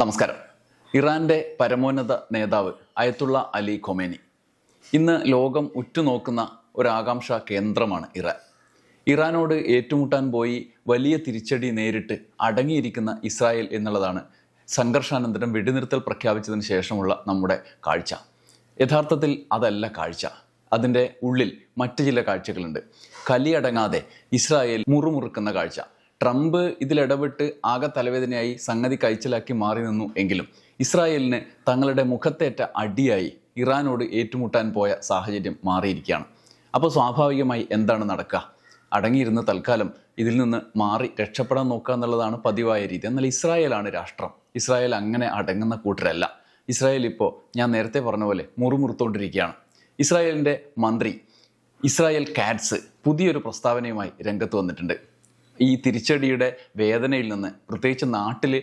നമസ്കാരം. ഇറാന്റെ പരമോന്നത നേതാവ് അയത്തുള്ള അലി ഖൊമേനി. ഇന്ന് ലോകം ഉറ്റുനോക്കുന്ന ഒരാകാംക്ഷ കേന്ദ്രമാണ് ഇറാൻ. ഇറാനോട് ഏറ്റുമുട്ടാൻ പോയി വലിയ തിരിച്ചടി നേരിട്ട് അടങ്ങിയിരിക്കുന്ന ഇസ്രായേൽ എന്നുള്ളതാണ് സംഘർഷാനന്തരം വെടിനിർത്തൽ പ്രഖ്യാപിച്ചതിന് ശേഷമുള്ള നമ്മുടെ കാഴ്ച. യഥാർത്ഥത്തിൽ അതല്ല കാഴ്ച. അതിന്റെ ഉള്ളിൽ മറ്റു ചില കാഴ്ചകളുണ്ട്. കലിയടങ്ങാതെ ഇസ്രായേൽ മുറുമുറുക്കുന്ന കാഴ്ച. ട്രംപ് ഇതിലിടപെട്ട് ആകെ തലവേദനയായി സംഗതി കൈച്ചലാക്കി മാറി നിന്നു എങ്കിലും ഇസ്രായേലിന് തങ്ങളുടെ മുഖത്തേറ്റ അടിയായി ഇറാനോട് ഏറ്റുമുട്ടാൻ പോയ സാഹചര്യം മാറിയിരിക്കുകയാണ്. അപ്പോൾ സ്വാഭാവികമായി എന്താണ് നടക്കുക? അടങ്ങിയിരുന്ന് തൽക്കാലം ഇതിൽ നിന്ന് മാറി രക്ഷപ്പെടാൻ നോക്കുക എന്നുള്ളതാണ് പതിവായ രീതി. എന്നാൽ ഇസ്രായേലാണ് രാഷ്ട്രം. ഇസ്രായേൽ അങ്ങനെ അടങ്ങുന്ന കൂട്ടരല്ല. ഇസ്രായേൽ ഇപ്പോൾ ഞാൻ നേരത്തെ പറഞ്ഞ പോലെ മുറുമുറുത്തോണ്ടിരിക്കുകയാണ്. ഇസ്രായേലിന്റെ മന്ത്രി ഇസ്രായേൽ കാറ്റ്സ് പുതിയൊരു പ്രസ്താവനയുമായി രംഗത്ത് വന്നിട്ടുണ്ട്. ഈ തിരിച്ചടിയുടെ വേദനയിൽ നിന്ന് പ്രത്യേകിച്ച് നാട്ടിൽ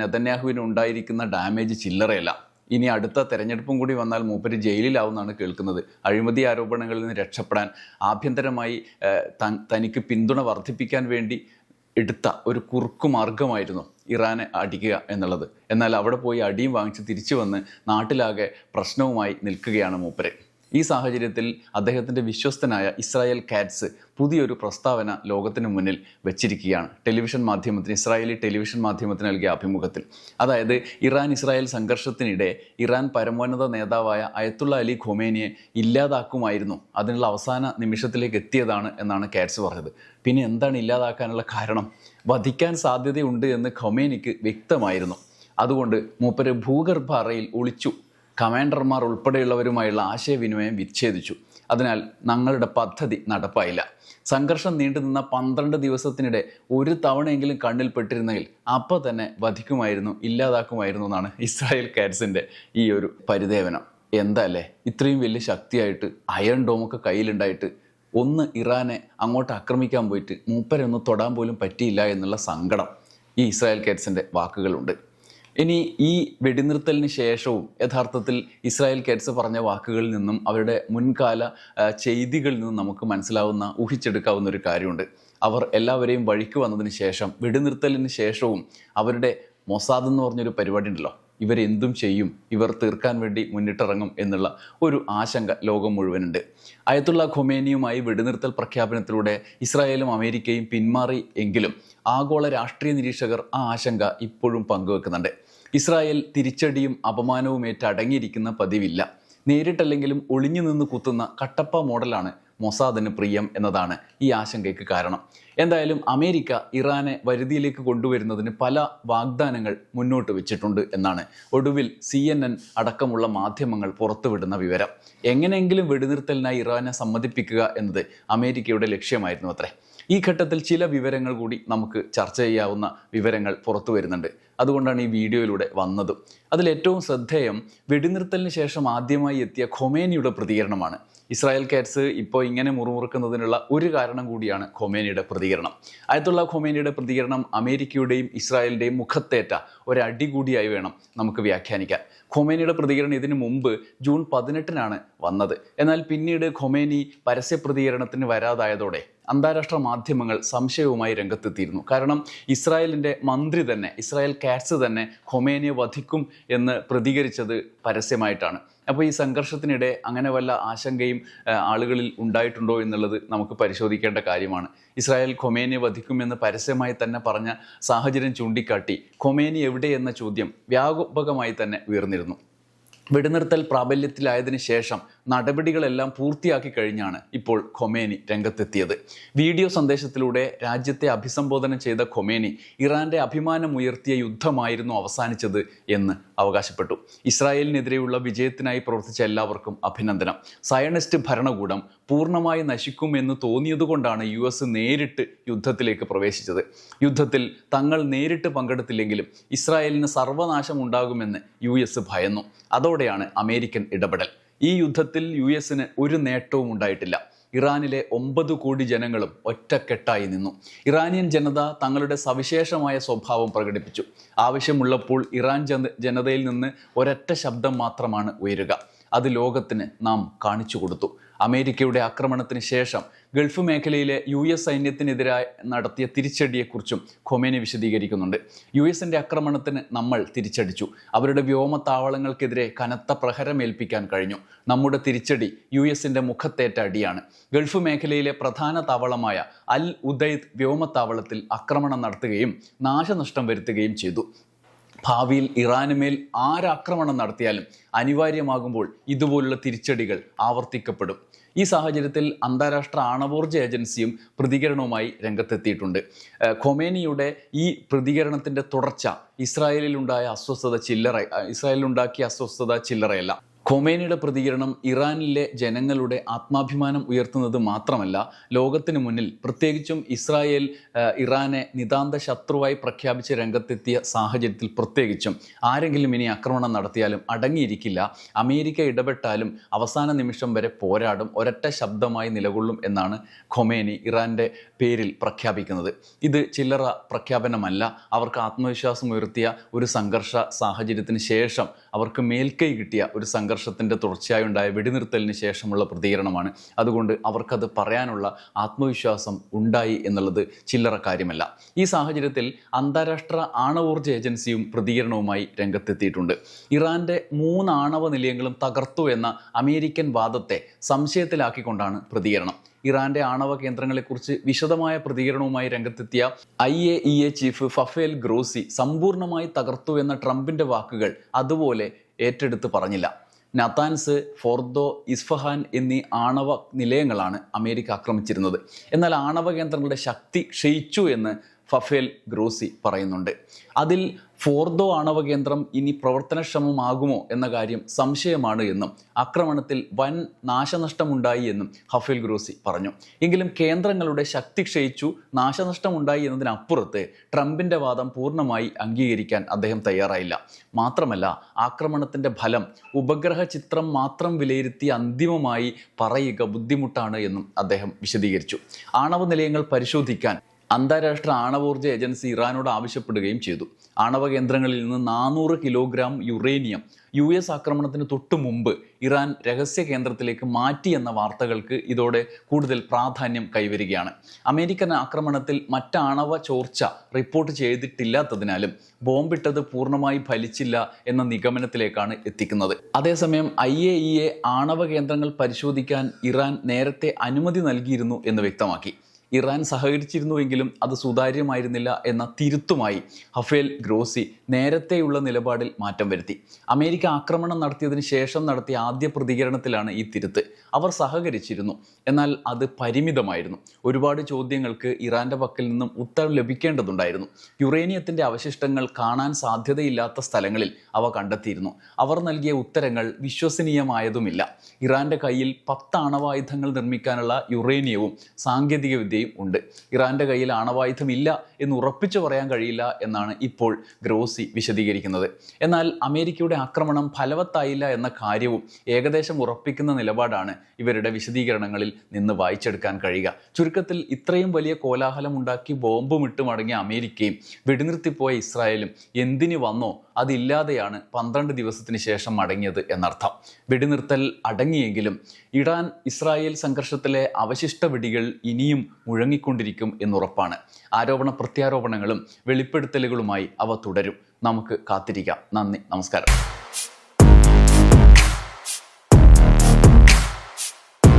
നെതന്യാഹുവിന് ഉണ്ടായിരിക്കുന്ന ഡാമേജ് ചില്ലറയല്ല. ഇനി അടുത്ത തെരഞ്ഞെടുപ്പും കൂടി വന്നാൽ മൂപ്പര് ജയിലിലാവുമെന്നാണ് കേൾക്കുന്നത്. അഴിമതി ആരോപണങ്ങളിൽ നിന്ന് രക്ഷപ്പെടാൻ ആഭ്യന്തരമായി തനിക്ക് പിന്തുണ വർദ്ധിപ്പിക്കാൻ വേണ്ടി എടുത്ത ഒരു കുറുക്കു മാർഗമായിരുന്നു ഇറാനെ അടിക്കുക എന്നുള്ളത്. എന്നാൽ അവിടെ പോയി അടിയും വാങ്ങിച്ച് തിരിച്ചു വന്ന് നാട്ടിലാകെ പ്രശ്നവുമായി നിൽക്കുകയാണ് മൂപ്പര്. ഈ സാഹചര്യത്തിൽ അദ്ദേഹത്തിന്റെ വിശ്വസ്തനായ ഇസ്രായേൽ കാറ്റ്സ് പുതിയൊരു പ്രസ്താവന ലോകത്തിന് മുന്നിൽ വെച്ചിരിക്കുകയാണ്. ടെലിവിഷൻ മാധ്യമത്തിന് ഇസ്രായേലി ടെലിവിഷൻ മാധ്യമത്തിന് നൽകിയ അഭിമുഖത്തിൽ. അതായത് ഇറാൻ ഇസ്രായേൽ സംഘർഷത്തിനിടെ ഇറാൻ പരമോന്നത നേതാവായ അയത്തുള്ള അലി ഖൊമേനിയെ ഇല്ലാതാക്കുമായിരുന്നു. അതിനുള്ള അവസാന നിമിഷത്തിലേക്ക് എത്തിയതാണ് എന്നാണ് കാറ്റ്സ് പറഞ്ഞത്. പിന്നെ എന്താണ് ഇല്ലാതാക്കാനുള്ള കാരണം? വധിക്കാൻ സാധ്യതയുണ്ട് എന്ന് ഖൊമേനിക്ക് വ്യക്തമായിരുന്നു. അതുകൊണ്ട് മൂപ്പര് ഭൂഗർഭ അറയിൽ ഒളിച്ചു. കമാൻഡർമാർ ഉൾപ്പെടെയുള്ളവരുമായുള്ള ആശയവിനിമയം വിച്ഛേദിച്ചു. അതിനാൽ ഞങ്ങളുടെ പദ്ധതി നടപ്പായില്ല. സംഘർഷം നീണ്ടുനിന്ന പന്ത്രണ്ട് ദിവസത്തിനിടെ ഒരു തവണയെങ്കിലും കണ്ണിൽ പെട്ടിരുന്നെങ്കിൽ അപ്പോൾ തന്നെ വധിക്കുമായിരുന്നു ഇല്ലാതാക്കുമായിരുന്നു എന്നാണ് ഇസ്രായേൽ കാറ്റ്സിന്റെ ഈ ഒരു പരിദേവനം. എന്താ അല്ലേ? ഇത്രയും വലിയ ശക്തിയായിട്ട് അയൺ ഡോമൊക്കെ കയ്യിലുണ്ടായിട്ട് ഒന്ന് ഇറാനെ അങ്ങോട്ട് ആക്രമിക്കാൻ പോയിട്ട് മൂപ്പരെ ഒന്ന് തൊടാൻ പോലും പറ്റിയില്ല എന്നുള്ള സങ്കടം ഈ ഇസ്രായേൽ കാറ്റ്സിന്റെ വാക്കുകളുണ്ട്. ഇനി ഈ വെടിനിർത്തലിന് ശേഷവും യഥാർത്ഥത്തിൽ ഇസ്രായേൽ കേറ്റ്സ് പറഞ്ഞ വാക്കുകളിൽ നിന്നും അവരുടെ മുൻകാല ചെയ്തികളിൽ നിന്നും നമുക്ക് മനസ്സിലാവുന്ന ഊഹിച്ചെടുക്കാവുന്ന ഒരു കാര്യമുണ്ട്. അവർ എല്ലാവരെയും വഴിക്ക് വന്നതിന് ശേഷം വെടിനിർത്തലിന് ശേഷവും അവരുടെ മൊസാദ് എന്ന് പറഞ്ഞൊരു പരിപാടി ഉണ്ടല്ലോ. ഇവരെന്തും ചെയ്യും ഇവർ തീർക്കാൻ വേണ്ടി മുന്നിട്ടിറങ്ങും എന്നുള്ള ഒരു ആശങ്ക ലോകം മുഴുവനുണ്ട്. അയത്തുള്ള ഖൊമേനിയുമായി വെടിനിർത്തൽ പ്രഖ്യാപനത്തിലൂടെ ഇസ്രായേലും അമേരിക്കയും പിന്മാറി എങ്കിലും ആഗോള രാഷ്ട്രീയ നിരീക്ഷകർ ആ ആശങ്ക ഇപ്പോഴും പങ്കുവെക്കുന്നുണ്ട്. ഇസ്രായേൽ തിരിച്ചടിയും അപമാനവും ഏറ്റടങ്ങിയിരിക്കുന്ന പതിവില്ല. നേരിട്ടല്ലെങ്കിലും ഒളിഞ്ഞു നിന്ന് കുത്തുന്ന കട്ടപ്പ മോഡലാണ് മൊസാദിന് പ്രിയം എന്നതാണ് ഈ ആശങ്കയ്ക്ക് കാരണം. എന്തായാലും അമേരിക്ക ഇറാനെ വരുതിയിലേക്ക് കൊണ്ടുവരുന്നതിന് പല വാഗ്ദാനങ്ങൾ മുന്നോട്ട് വെച്ചിട്ടുണ്ട് എന്നാണ് ഒടുവിൽ സി എൻ എൻ അടക്കമുള്ള മാധ്യമങ്ങൾ പുറത്തുവിടുന്ന വിവരം. എങ്ങനെയെങ്കിലും വെടിനിർത്തലിനായി ഇറാനെ സമ്മതിപ്പിക്കുക എന്നത് അമേരിക്കയുടെ ലക്ഷ്യമായിരുന്നു അത്രേ. ഈ ഘട്ടത്തിൽ ചില വിവരങ്ങൾ കൂടി നമുക്ക് ചർച്ച ചെയ്യാവുന്ന വിവരങ്ങൾ പുറത്തു വരുന്നുണ്ട്. അതുകൊണ്ടാണ് ഈ വീഡിയോയിലൂടെ വന്നതും. അതിൽ ഏറ്റവും ശ്രദ്ധേയം വെടിനിർത്തലിന് ശേഷം ആദ്യമായി എത്തിയ ഖൊമേനിയുടെ പ്രതികരണമാണ്. ഇസ്രായേൽ കാറ്റ്സ് ഇപ്പോൾ ഇങ്ങനെ മുറുമുറുക്കുന്നതിനുള്ള ഒരു കാരണം കൂടിയാണ് ഖൊമേനിയുടെ പ്രതികരണം. ആയത്തുള്ള ഖൊമേനിയുടെ പ്രതികരണം അമേരിക്കയുടെയും ഇസ്രായേലിന്റെയും മുഖത്തേറ്റ ഒരടി കൂടിയായി വേണം നമുക്ക് വ്യാഖ്യാനിക്കാൻ. ഖൊമേനിയുടെ പ്രതികരണം ഇതിനു മുമ്പ് ജൂൺ പതിനെട്ടിനാണ് വന്നത്. എന്നാൽ പിന്നീട് ഖൊമേനി പരസ്യ പ്രതികരണത്തിന് വരാതായതോടെ അന്താരാഷ്ട്ര മാധ്യമങ്ങൾ സംശയവുമായി രംഗത്തെത്തിയിരുന്നു. കാരണം ഇസ്രായേലിന്റെ മന്ത്രി തന്നെ ഇസ്രായേൽ കാറ്റ്സ് തന്നെ ഹൊമേനിയെ വധിക്കും എന്ന് പ്രതികരിച്ചത് പരസ്യമായിട്ടാണ്. അപ്പോൾ ഈ സംഘർഷത്തിനിടെ അങ്ങനെ വല്ല ആശങ്കയും ആളുകളിൽ ഉണ്ടായിട്ടുണ്ടോ എന്നുള്ളത് നമുക്ക് പരിശോധിക്കേണ്ട കാര്യമാണ്. ഇസ്രായേൽ ഖൊമേനിയെ വധിക്കുമെന്ന് പരസ്യമായി തന്നെ പറഞ്ഞ സാഹചര്യം ചൂണ്ടിക്കാട്ടി ഖൊമേനി എവിടെ എന്ന ചോദ്യം വ്യാപകമായി തന്നെ ഉയർന്നിരുന്നു. വെടിനിർത്തൽ പ്രാബല്യത്തിലായതിനു ശേഷം നടപടികളെല്ലാം പൂർത്തിയാക്കി കഴിഞ്ഞാണ് ഇപ്പോൾ ഖൊമേനി രംഗത്തെത്തിയത്. വീഡിയോ സന്ദേശത്തിലൂടെ രാജ്യത്തെ അഭിസംബോധന ചെയ്ത ഖൊമേനി ഇറാന്റെ അഭിമാനമുയർത്തിയ യുദ്ധമായിരുന്നു അവസാനിച്ചത് എന്ന് അവകാശപ്പെട്ടു. ഇസ്രായേലിനെതിരെയുള്ള വിജയത്തിനായി പ്രവർത്തിച്ച എല്ലാവർക്കും അഭിനന്ദനം. സയണിസ്റ്റ് ഭരണകൂടം പൂർണമായി നശിക്കുമെന്ന് തോന്നിയതുകൊണ്ടാണ് യു എസ് നേരിട്ട് യുദ്ധത്തിലേക്ക് പ്രവേശിച്ചത്. യുദ്ധത്തിൽ തങ്ങൾ നേരിട്ട് പങ്കെടുത്തില്ലെങ്കിലും ഇസ്രായേലിന് സർവനാശം ഉണ്ടാകുമെന്ന് യു എസ് ഭയന്നു. അതോടെയാണ് അമേരിക്കൻ ഇടപെടൽ. ഈ യുദ്ധത്തിൽ യു എസിന് ഒരു നേട്ടവും ഉണ്ടായിട്ടില്ല. ഇറാനിലെ ഒമ്പത് കോടി ജനങ്ങളും ഒറ്റക്കെട്ടായി നിന്നു. ഇറാനിയൻ ജനത തങ്ങളുടെ സവിശേഷമായ സ്വഭാവം പ്രകടിപ്പിച്ചു. ആവശ്യമുള്ളപ്പോൾ ഇറാൻ ജന ജനതയിൽ നിന്ന് ഒരൊറ്റ ശബ്ദം മാത്രമാണ് ഉയരുക. അത് ലോകത്തിന് നാം കാണിച്ചു കൊടുത്തു. അമേരിക്കയുടെ ആക്രമണത്തിന് ശേഷം ഗൾഫ് മേഖലയിലെ യു എസ് സൈന്യത്തിനെതിരായി നടത്തിയ തിരിച്ചടിയെക്കുറിച്ചും ഖൊമേനി വിശദീകരിക്കുന്നുണ്ട്. യു എസിന്റെ ആക്രമണത്തിന് നമ്മൾ തിരിച്ചടിച്ചു. അവരുടെ വ്യോമത്താവളങ്ങൾക്കെതിരെ കനത്ത പ്രഹരമേൽപ്പിക്കാൻ കഴിഞ്ഞു. നമ്മുടെ തിരിച്ചടി യു എസിന്റെ മുഖത്തേറ്റ അടിയാണ്. ഗൾഫ് മേഖലയിലെ പ്രധാന താവളമായ അൽ ഉദൈദ് വ്യോമത്താവളത്തിൽ ആക്രമണം നടത്തുകയും നാശനഷ്ടം വരുത്തുകയും ചെയ്തു. ഭാവിയിൽ ഇറാനുമേൽ ആരാക്രമണം നടത്തിയാലും അനിവാര്യമാകുമ്പോൾ ഇതുപോലുള്ള തിരിച്ചടികൾ ആവർത്തിക്കപ്പെടും. ഈ സാഹചര്യത്തിൽ അന്താരാഷ്ട്ര ആണവോർജ ഏജൻസിയും പ്രതികരണവുമായി രംഗത്തെത്തിയിട്ടുണ്ട്. ഖൊമേനിയുടെ ഈ പ്രതികരണത്തിന്റെ തുടർച്ച ഇസ്രായേലിലുണ്ടായ അസ്വസ്ഥത ചില്ലറ ഇസ്രായേലിലുണ്ടാക്കിയ അസ്വസ്ഥത ചില്ലറയല്ല. ഖൊമേനിയുടെ പ്രതികരണം ഇറാനിലെ ജനങ്ങളുടെ ആത്മാഭിമാനം ഉയർത്തുന്നത് മാത്രമല്ല ലോകത്തിന് മുന്നിൽ പ്രത്യേകിച്ചും ഇസ്രായേൽ ഇറാനെ നിതാന്ത ശത്രുവായി പ്രഖ്യാപിച്ച് രംഗത്തെത്തിയ സാഹചര്യത്തിൽ പ്രത്യേകിച്ചും ആരെങ്കിലും ഇനി ആക്രമണം നടത്തിയാലും അടങ്ങിയിരിക്കില്ല. അമേരിക്ക ഇടപെട്ടാലും അവസാന നിമിഷം വരെ പോരാടും ഒരൊറ്റ ശബ്ദമായി നിലകൊള്ളും എന്നാണ് ഖൊമേനി ഇറാന്റെ പേരിൽ പ്രഖ്യാപിക്കുന്നത്. ഇത് ചില്ലറ പ്രഖ്യാപനമല്ല അവർക്ക് ആത്മവിശ്വാസം ഉയർത്തിയ ഒരു സംഘർഷ സാഹചര്യത്തിന് ശേഷം അവർക്ക് മേൽക്കൈ കിട്ടിയ ഒരു സംഘർഷത്തിന്റെ തുടർച്ചയായി ഉണ്ടായ വെടിനിർത്തലിന് ശേഷമുള്ള പ്രതികരണമാണ്. അതുകൊണ്ട് അവർക്കത് പറയാനുള്ള ആത്മവിശ്വാസം ഉണ്ടായി എന്നുള്ളത് ചില്ലറ കാര്യമല്ല. ഈ സാഹചര്യത്തിൽ അന്താരാഷ്ട്ര ആണവോർജ ഏജൻസിയും പ്രതികരണവുമായി രംഗത്തെത്തിയിട്ടുണ്ട്. ഇറാന്റെ മൂന്ന് ആണവ നിലയങ്ങളും തകർത്തു എന്ന അമേരിക്കൻ വാദത്തെ സംശയത്തിലാക്കിക്കൊണ്ടാണ് പ്രതികരണം. ഇറാന്റെ ആണവ കേന്ദ്രങ്ങളെക്കുറിച്ച് വിശദമായ പ്രതികരണവുമായി രംഗത്തെത്തിയ I A E A chief Rafael Grossi സമ്പൂർണമായി തകർത്തു എന്ന ട്രംപിന്റെ വാക്കുകൾ അതുപോലെ ഏറ്റെടുത്ത് പറഞ്ഞില്ല. നതാൻസ് ഫോർദോ ഇസ്ഫഹാൻ എന്നീ ആണവ നിലയങ്ങളാണ് അമേരിക്ക ആക്രമിച്ചിരുന്നത്. എന്നാൽ ആണവ കേന്ദ്രങ്ങളുടെ ശക്തി ക്ഷയിച്ചു എന്ന് ഫഫേൽ ഗ്രോസി പറയുന്നുണ്ട്. അതിൽ ഫോർദോ ആണവ കേന്ദ്രം ഇനി പ്രവർത്തനക്ഷമമാകുമോ എന്ന കാര്യം സംശയമാണ് എന്നും ആക്രമണത്തിൽ വൻ നാശനഷ്ടമുണ്ടായി എന്നും ഹഫേൽ ഗ്രോസി പറഞ്ഞു. എങ്കിലും കേന്ദ്രങ്ങളുടെ ശക്തി ക്ഷയിച്ചു നാശനഷ്ടമുണ്ടായി എന്നതിനപ്പുറത്ത് ട്രംപിന്റെ വാദം പൂർണമായി അംഗീകരിക്കാൻ അദ്ദേഹം തയ്യാറായില്ല. മാത്രമല്ല ആക്രമണത്തിന്റെ ഫലം ഉപഗ്രഹ ചിത്രം മാത്രം വിലയിരുത്തി അന്തിമമായി പറയുക ബുദ്ധിമുട്ടാണ് എന്നും അദ്ദേഹം വിശദീകരിച്ചു. ആണവ നിലയങ്ങൾ പരിശോധിക്കാൻ അന്താരാഷ്ട്ര ആണവോർജ ഏജൻസി ഇറാനോട് ആവശ്യപ്പെടുകയും ചെയ്തു. ആണവ കേന്ദ്രങ്ങളിൽ നിന്ന് നാനൂറ് കിലോഗ്രാം യുറേനിയം യു എസ് ആക്രമണത്തിന് തൊട്ടു മുമ്പ് ഇറാൻ രഹസ്യ കേന്ദ്രത്തിലേക്ക് മാറ്റി എന്ന വാർത്തകൾക്ക് ഇതോടെ കൂടുതൽ പ്രാധാന്യം കൈവരികയാണ്. അമേരിക്കൻ ആക്രമണത്തിൽ മറ്റാണവ ചോർച്ച റിപ്പോർട്ട് ചെയ്തിട്ടില്ലാത്തതിനാലും ബോംബിട്ടത് പൂർണമായി ഫലിച്ചില്ല എന്ന നിഗമനത്തിലേക്കാണ് എത്തിക്കുന്നത്. അതേസമയം ഐ എ ഇ എ ആണവ കേന്ദ്രങ്ങൾ പരിശോധിക്കാൻ ഇറാൻ നേരത്തെ അനുമതി നൽകിയിരുന്നു എന്ന് വ്യക്തമാക്കി. ഇറാൻ സഹകരിച്ചിരുന്നുവെങ്കിലും അത് സുതാര്യമായിരുന്നില്ല എന്ന തിരുത്തുമായി ഹഫേൽ ഗ്രോസി നേരത്തെയുള്ള നിലപാടിൽ മാറ്റം വരുത്തി. അമേരിക്ക ആക്രമണം നടത്തിയതിന് ശേഷം നടത്തിയ ആദ്യ പ്രതികരണത്തിലാണ് ഈ തിരുത്ത്. അവർ സഹകരിച്ചിരുന്നു. എന്നാൽ അത് പരിമിതമായിരുന്നു. ഒരുപാട് ചോദ്യങ്ങൾക്ക് ഇറാന്റെ പക്കൽ നിന്നും ഉത്തരം ലഭിക്കേണ്ടതുണ്ടായിരുന്നു. യുറേനിയത്തിന്റെ അവശിഷ്ടങ്ങൾ കാണാൻ സാധ്യതയില്ലാത്ത സ്ഥലങ്ങളിൽ അവ കണ്ടെത്തിയിരുന്നു. അവർ നൽകിയ ഉത്തരങ്ങൾ വിശ്വസനീയമായതുമില്ല. ഇറാന്റെ കയ്യിൽ പത്ത് ആണവായുധങ്ങൾ നിർമ്മിക്കാനുള്ള യുറേനിയവും സാങ്കേതിക വിദ്യയും ഉണ്ട്. ഇറാന്റെ കയ്യിൽ ആണവായുധമില്ല എന്ന് ഉറപ്പിച്ചു പറയാൻ കഴിയില്ല എന്നാണ് ഇപ്പോൾ ഗ്രോസി വിശദീകരിക്കുന്നത്. എന്നാൽ അമേരിക്കയുടെ ആക്രമണം ഫലവത്തായില്ല എന്ന കാര്യവും ഏകദേശം ഉറപ്പിക്കുന്ന നിലപാടാണ് ഇവരുടെ വിശദീകരണങ്ങളിൽ നിന്ന് വായിച്ചെടുക്കാൻ കഴിയുക. ചുരുക്കത്തിൽ ഇത്രയും വലിയ കോലാഹലം ഉണ്ടാക്കി ബോംബും ഇട്ടു മടങ്ങിയ അമേരിക്കയും വെടിനിർത്തിപ്പോയ ഇസ്രായേലും എന്തിന് വന്നോ അതില്ലാതെയാണ് പന്ത്രണ്ട് ദിവസത്തിന് ശേഷം മടങ്ങിയത് എന്നർത്ഥം. വെടിനിർത്തൽ അടങ്ങിയെങ്കിലും ഇറാൻ ഇസ്രായേൽ സംഘർഷത്തിലെ അവശിഷ്ട വെടികൾ ഇനിയും മുഴങ്ങിക്കൊണ്ടിരിക്കും എന്നുറപ്പാണ്. ആരോപണ പ്രത്യാരോപണങ്ങളും വെളിപ്പെടുത്തലുകളുമായി അവ തുടരും. നമുക്ക് കാത്തിരിക്കാം. നന്ദി. നമസ്കാരം.